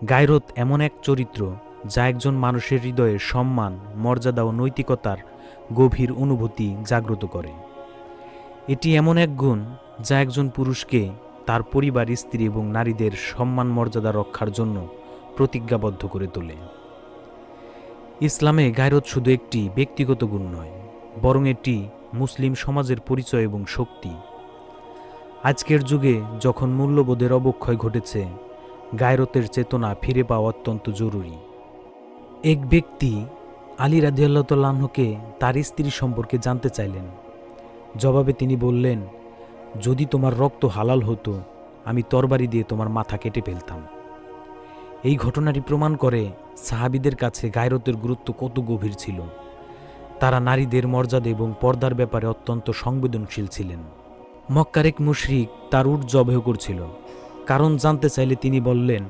গায়রত এমন এক চরিত্র যা একজন মানুষের হৃদয়ে সম্মান, মর্যাদা ও নৈতিকতার গভীর অনুভূতি জাগ্রত করে। এটি এমন এক গুণ যা একজন পুরুষকে তার পরিবার, স্ত্রী এবং নারীদের সম্মান, মর্যাদা রক্ষার জন্য প্রতিজ্ঞাবদ্ধ করে তোলে। ইসলামে গায়রত শুধু একটি ব্যক্তিগত গুণ নয়, বরং এটি মুসলিম সমাজের পরিচয় এবং শক্তি। আজকের যুগে যখন মূল্যবোধের অবক্ষয় ঘটেছে গায়রতের চেতনা ফিরে পাওয়া অত্যন্ত জরুরি। এক ব্যক্তি আলী রাজিয়াল্লাহকে তার স্ত্রী সম্পর্কে জানতে চাইলেন। জবাবে তিনি বললেন, যদি তোমার রক্ত হালাল হতো, আমি তরবারি দিয়ে তোমার মাথা কেটে ফেলতাম। এই ঘটনাটি প্রমাণ করে সাহাবিদের কাছে গায়রতের গুরুত্ব কত গভীর ছিল। তারা নারীদের মর্যাদা এবং পর্দার ব্যাপারে অত্যন্ত সংবেদনশীল ছিলেন। মক্কার এক মুশরিক তার উট জবেহ করছিল। কারণ জানতে চাইলে তিনি বললেন